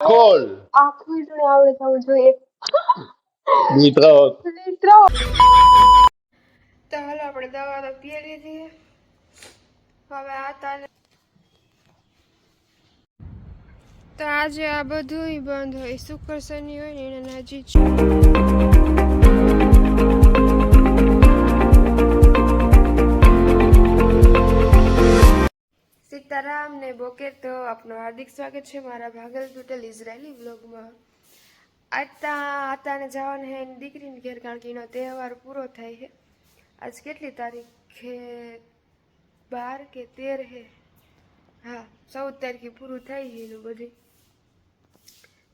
ખોલ આખું જોડે આવડે થવું જોઈએ મિત્રો મિત્રો તો હાલો આપણે દવા તો પી લીધી હવે આ તાને તો આજે આ બધું બંધ હોય. શુક્ર શનિ હોય ને એના નાજી સીતારામ ને બોકે તો આપનું હાર્દિક સ્વાગત છે મારા ભાગલ ટોટલ ઇઝરાયલી વ્લોગમાં. આતા આતાને જવાનું હે એની દીકરીની ઘેર કારણ કે એનો તહેવાર પૂરો થાય છે આજ કેટલી તારીખે બાર કે તેર હે? હા, ચૌદ તારીખે પૂરું થાય છે એનું બધું.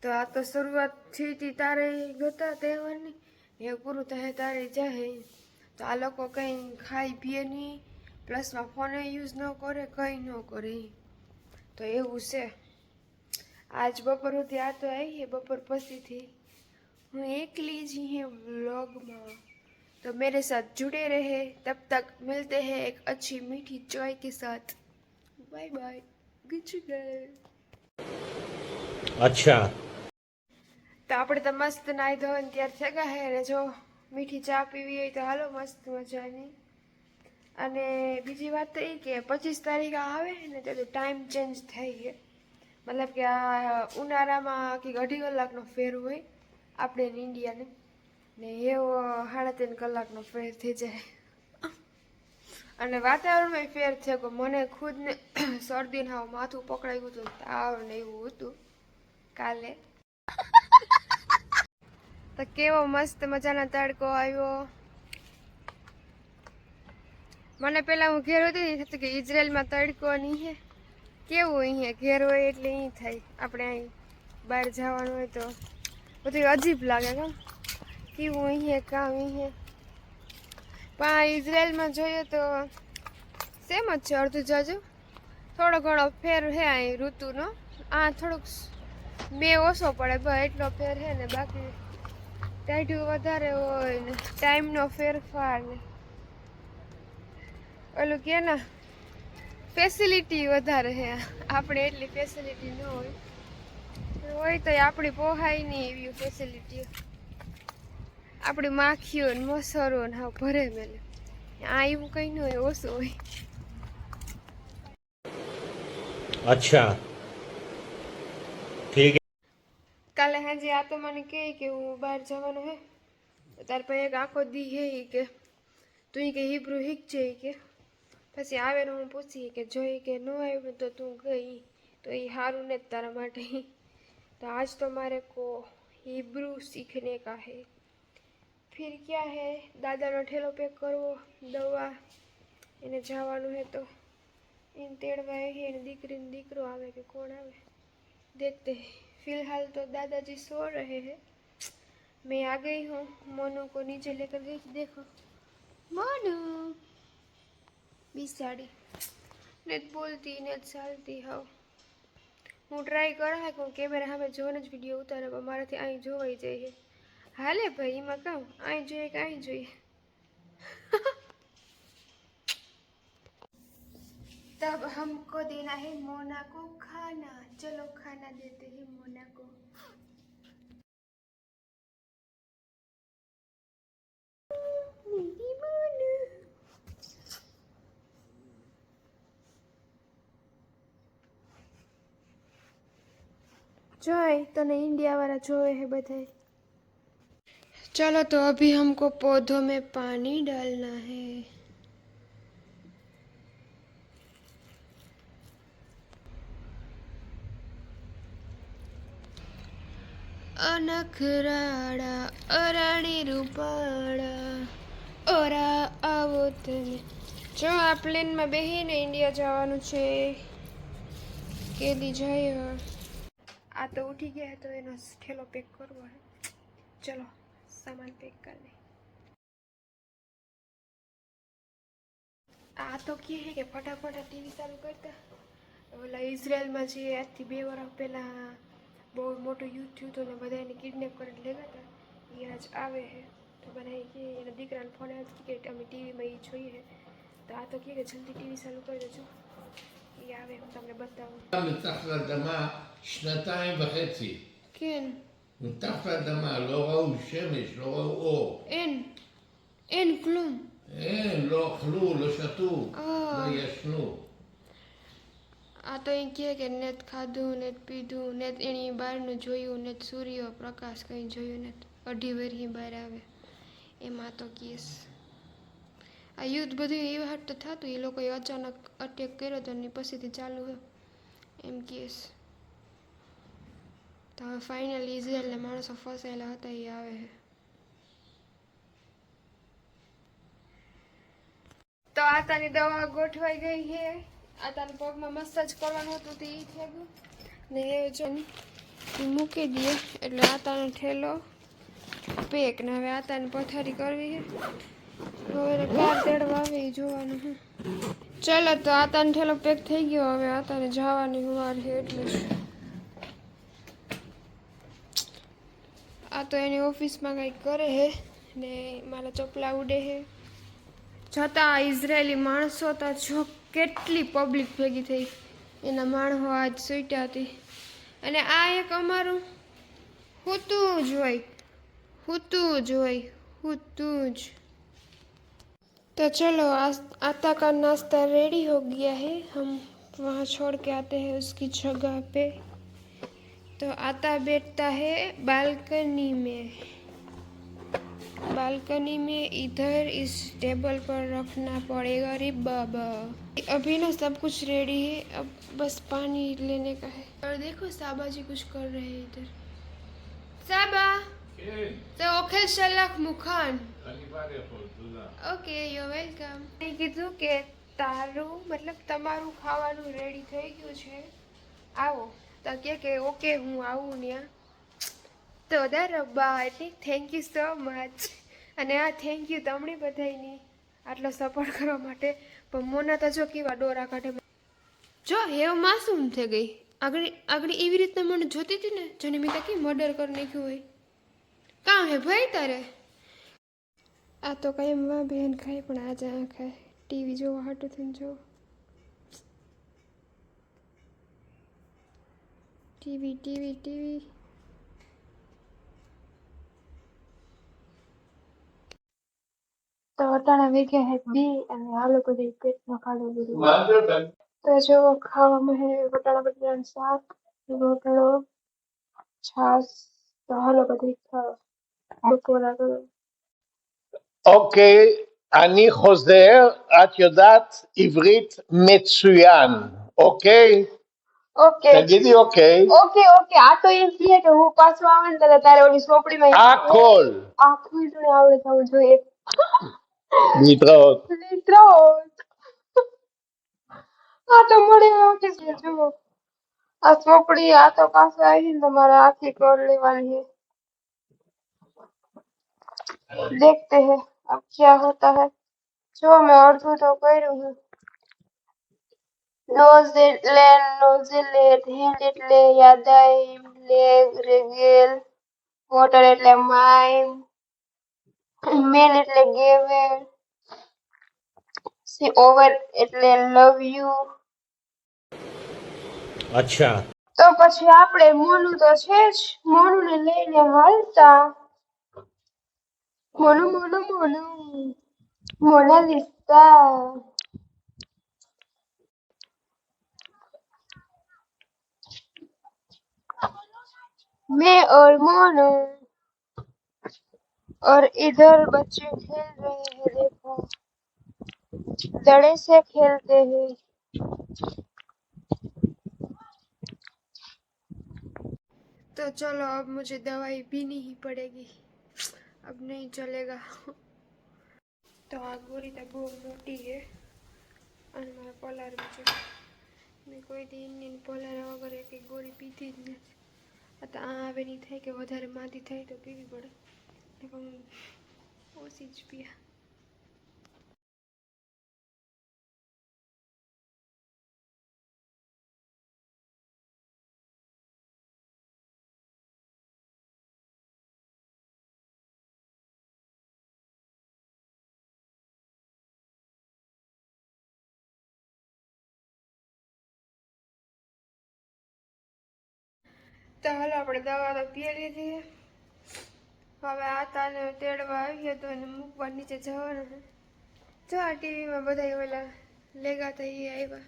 તો આ તો શરૂઆત હતી તારે ગતા તહેવારની. એ પૂરું થાય તારે જાય તો આ લોકો કંઈ ખાઈ પીએ નહીં. પ્લસમાં ફોને યુઝ ન કરે કંઈ ન કરે તો એવું છે આજ બપોર સુધી આ તો આવી है બપોર પછીથી હું એકલી જ ही व्लॉग तो मेरे साथ जुड़े रहे तब तक मिलते हैं एक अच्छी मीठी चाय के साथ बाय बाय गुड અચ્છા તો આપણે તો મસ્ત નાઈ ધોઈને ત્યાર થયા હે અને જો મીઠી ચા પીવી હોય તો હાલો મસ્ત મજાની અને બીજી વાત તો એ કે પચીસ તારીખ આવે ને તો ટાઈમ ચેન્જ થઈ ગયો. મતલબ કે આ ઉનાળામાં કંઈક અઢી કલાકનો ફેર હોય આપણે ઇન્ડિયાને. ને એવો સાડા ત્રણ કલાકનો ફેર થઈ જાય. અને વાતાવરણમાં ફેર થયો કે મને ખુદને શરદી હાવ માથું પકડાયું હતું, તાવ ને એવું હતું કાલે. તો કેવો મસ્ત મજાનો તડકો આવ્યો. મને પેલા હું ઘેર હતી થતું કે ઇઝરાયલમાં તડકો નહીં હે. કેવું અહીંયા ઘેર હોય એટલે અહીં થાય. આપણે અહીં બહાર જવાનું હોય તો બધું અજીબ લાગે કામ? કેવું અહીંયા કામ અહીંયા પણ ઇઝરાયલમાં જોઈએ તો સેમ જ છે, અડધું જાજુ થોડો ઘણો ફેર છે અહીં ઋતુનો. આ થોડુંક બે ઓછો પડે બસ એટલો ફેર છે ને બાકી ટાઈટું વધારે હોય ને, ટાઈમનો ફેરફાર ને. ઓલું કે ને ફેસિલિટી વધારે છે. આપણે એટલી ફેસિલિટી ન હોય. હોય તો આપણી પોહાય નહીં એવી ફેસિલિટી આપણી માખીઓ ને મસરો ને હા ભરે મેલે. આ એવું કંઈ ન હોય ઓછું હોય. અચ્છા. ઠીક. કાલે હાજી આ તો મને કહે કે હું બહાર જવાનું હે. તાર પાસે એક આખો દી હે કે. તું કે હિબ્રુ હિક છે કે. પછી આવે ને હું પૂછી કે જોઈ કે ન આવ્યું તો તું ગઈ તો એ સારું ને જ તારા માટે તો આજ તો મારે કો हिब्रू सीखने का है फिर क्या है દાદાનો ઠેલો પેક કરવો દવા એને જવાનું હે તો એને તેડવા હે એને દીકરીને દીકરો આવે કે કોણ આવે देखते हैं फिलहाल तो दादाजी सो रहे हैं मैं आ गई हूँ मोनू को नीचे लेकर गई देखो मोनू બિસાડી ને જ બોલતી ને જ ચાલતી હાવ હું ટ્રાય કરા કે હું કેમેરા સામે જોઈને જ વિડીયો ઉતારે પણ મારાથી અહીં જોવાઈ જાય છે હાલે ભાઈ એમાં કામ અહીં જોઈએ કે અહીં જોઈએ तब हमको देना है मोना को खाना चलो खाना देते हैं मोना को જોય, તને ઇન્ડિયાવાળા જોવે હે બધે ચલો તો અભી હમકો પૌધો મેં પાણી ડાલના હે. અનખરાડા, અરાણી રૂપાળા ઓરા આવો તમે. જો આ પ્લેનમાં બેહીને ઇન્ડિયા જવાનું છે, કેદી જાય આ તો ઉઠી ગયા તો એનો ઠેલો પેક કરવો હે. ચલો, સામાન પેક કરી દે આ તો કહે છે કે ફટાફટ ટીવી ચાલુ કરતા ઓલા ઇઝરાયલમાં જે આજથી બે વર્ષ પહેલાં બહુ મોટું યુદ્ધ થયું હતું ને બધા એને કિડનેપ કરીને લેવા હતા એ આજ આવે છે તો બધા કહે, એના દીકરાને ફોન આવ્યો કે અમે ટીવીમાં એ જોઈએ તો આ તો કહે કે જલ્દી ટીવી ચાલુ કરી દેજો. એ આવે હું તમને બતાવું מתחת לאדמה שנתיים וחצי. કેન מתחת לאדמה, לא ראו שמש, לא ראו אור. N N ક્લુમ אין, לא אכלו, לא שתו, אה. לא ישנו. આ તો એ કહે કે નેત ખાધું નેત પીધું નેત એની બહારનું જોયું નેત સૂર્ય પ્રકાશ કંઈ જોયું નેત અઢી વરહી બહાર આવે એમાં તો કેસ આ યુદ્ધ બધું એ હાટ થતું, એ લોકોએ અચાનક અટેક કર્યો તો ને પછીથી ચાલુ એમ કેસ. તો હવે ફાઇનલી ઇઝરાયલના માણસો ફસાયેલા હતા, એ આવે છે. તો આતાની દવા ગોઠવાઈ ગઈ છે. આતાના પગમાં મસાજ કરવાનું હતું તે થઈ ગયું ને એ જો મૂકી દઈએ એટલે આતાનો ઠેલો પેક ને હવે આતાની પથારી કરવી છે. હવે કાર તેડવા આવે એ જોવાનું છે. ચાલો તો આતાનો ઠેલો પેક થઈ ગયો, હવે આતાને જવાની વાર છે એટલે આ તો એની ઓફિસમાં કંઈક કરે છે ને મારા ચપલા ઉડે છે છતાં ઇઝરાયેલી માણસો તો જો કેટલી પબ્લિક ભેગી થઈ. એના માણસો આજ સૂટ્યા હતી. અને આ એક અમારું હૂતું જ હોય, હુતું જ હોય, હૂતું જ. तो चलो, आज आता का नाश्ता रेडी हो गया है। हम वहाँ छोड़ के आते हैं उसकी जगह पे। तो आता बैठता है बालकनी में। बालकनी में इधर इस टेबल पर रखना पड़ेगा। रे बाबा। अभी ना सब कुछ रेडी है। अब बस पानी लेने का है। और देखो, साबा जी कुछ कर रहे हैं इधर। साबा! તો ઓખેલ શલખ મુખાન ઓકે યુ વેલકમ મેં કીધું કે તારું મતલબ તમારું ખાવાનું રેડી થઈ ગયું છે. આવો. તો કે કે ઓકે હું આવું ત્યાં તો દા રબ્બા એટલે થેન્ક યુ સો મચ અને આ થેન્ક યુ તમને બધાની આટલો સપોર્ટ કરવા માટે. પણ મોના તો જો કેવા ડોરા કાઢે. જો હેવ માસૂમ થઈ ગઈ. આગળ આગળ એવી રીતના મને જોતી હતી ને જેને મેં કે મર્ડર કરી નાખ્યું હોય. કામ હે ભાઈ તારે? આ તો કઈ એમ બેન ખાય પણ આજે આ ખાય ટીવી જોવા હાટું થઈને જો. ટીવી ટીવી ટીવી તો અટાણા વેગે હે બી અને આ લોકો જે પેટમાં ખાડો બધું. તો જો ખાવામાં હે વટાણા બટાટાનું શાક રોટલો છાશ તો હાલો બધી ખાવા. אוקיי, אני חוזר, את יודעת עברית מצוין, אוקיי? ઓકે תגידי אוקיי. ઓકે ઓકે આ તો એમ કહે કે હું પાછું આવે ને ત્યારે તારે ઓલી સોપડીમાં הכל. આખું જોડે આવડે થવું જોઈએ להתראות. મિત્રો આ તો મળે ઓફિસ જુઓ આ સોપડી આ તો પાછું આવી ને તમારે આખી કર લેવાની है देखते हैं अब क्या होता है જો મેં અડધું તો કર્યું છે નોઝ એટલે નોઝેલેટ હેન્ડ એટલે યાદાઈમ લેગ રેગેલ વોટર એટલે માઇમ મેન એટલે ગેવેર સી ઓવર એટલે લવ યુ अच्छा તો પછી આપણે મોનું તો છે જ મોનું ને લઈને હાલતા Mono, mono, mono. Mona Lisa. मैं और मोनो और इधर बच्चे खेल रहे हैं देखो दड़े से खेलते हैं तो चलो अब मुझे दवाई भी नहीं पड़ेगी अब नहीं चलेगा તો આ ગોળી તો બહુ મોટી છે અને મારા પલારમાં છે મેં કોઈ દી ઇન્ડિયન પલારા વગર એક ગોળી પીધી જ નથી આ તો આ આવે નહીં થાય કે વધારે માંદી થાય તો પીવી પડે ને પણ ઓછી જ પીયા તો આપણે દવા તો પી લીધી હવે આ તાને તેડવા આવીએ તો એને મૂકવા નીચે જવાના જો આ ટીવીમાં બધા ઓલા લેગા થઈ આવ્યા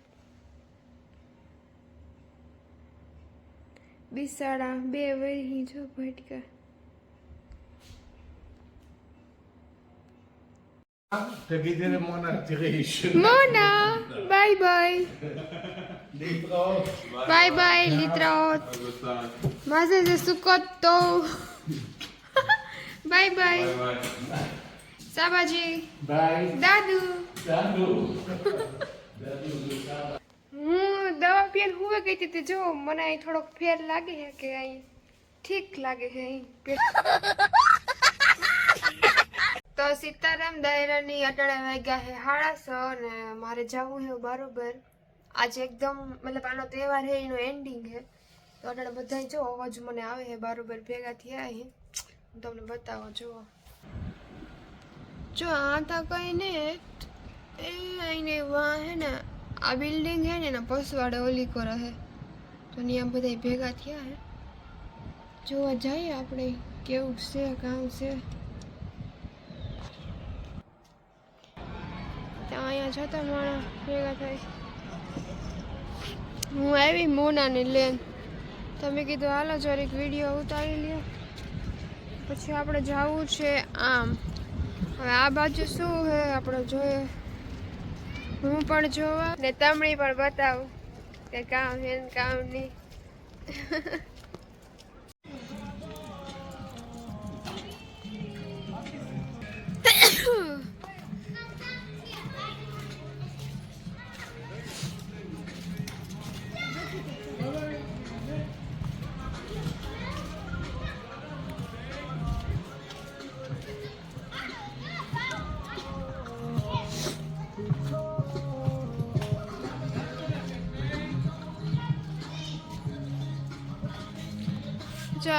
બિસાડા બે વરી જો ભટકા. મોના vedere bye Trish. Bye bye લીતરાઓ માસે જે સુકોત તો બાય બાય સાબાજી બાય દાદુ દાદુ હું દવા પીને હુવે ગઈ હતી જો મને અહીં થોડોક ફેર લાગે છે કે અહીં ઠીક લાગે છે અહીં. તો સીતારામ દાયરાની અટાણે વાગ્યા છે સાડા છ ને મારે જવું છે બરોબર. આજે એકદમ મતલબ આનો તહેવાર છે, એનો એન્ડિંગ હે તો અટાણે બધા જો અવાજ મને આવે હે બરોબર ભેગા થયા હે હું તમને બતાવો, જુઓ. જો આ તો કઈ ને એ આઈને વાહ હે ને, આ બિલ્ડિંગ હે ને, એના પસવાડે ઓલી કરો હે તો ત્યાં બધા ભેગા થયા હે જોવા જઈએ આપણે કેવું છે, કામ છે. ત્યાં અહીંયા જતા માણસ ભેગા થાય હું આવી મોનાને લેન તમે કીધું, હાલો, જરીક વીડિયો ઉતારી લ્યો. પછી આપણે જવું છે આમ. હવે આ બાજુ શું છે આપણે જોઈએ. હું પણ જોવા. ને તમને પણ બતાવું કે કામ હેન કામ નહીં.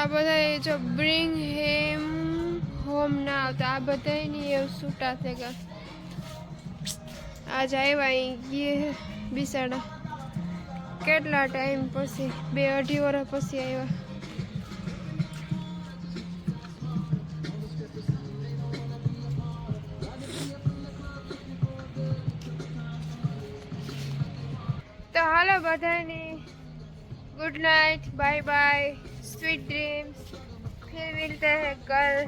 આ બધા જો બ્રિંગ હેમ હોમ ના આવતા. આ બધાની એવું સૂટા થઈ ગયા. આજ આવ્યા અહીં ગીએ બિસાડા. કેટલા ટાઈમ પછી? બે અઢી વર્ષ પછી આવ્યા તો હાલો બધાની good night bye bye sweet dreams फिर मिलते हैं कल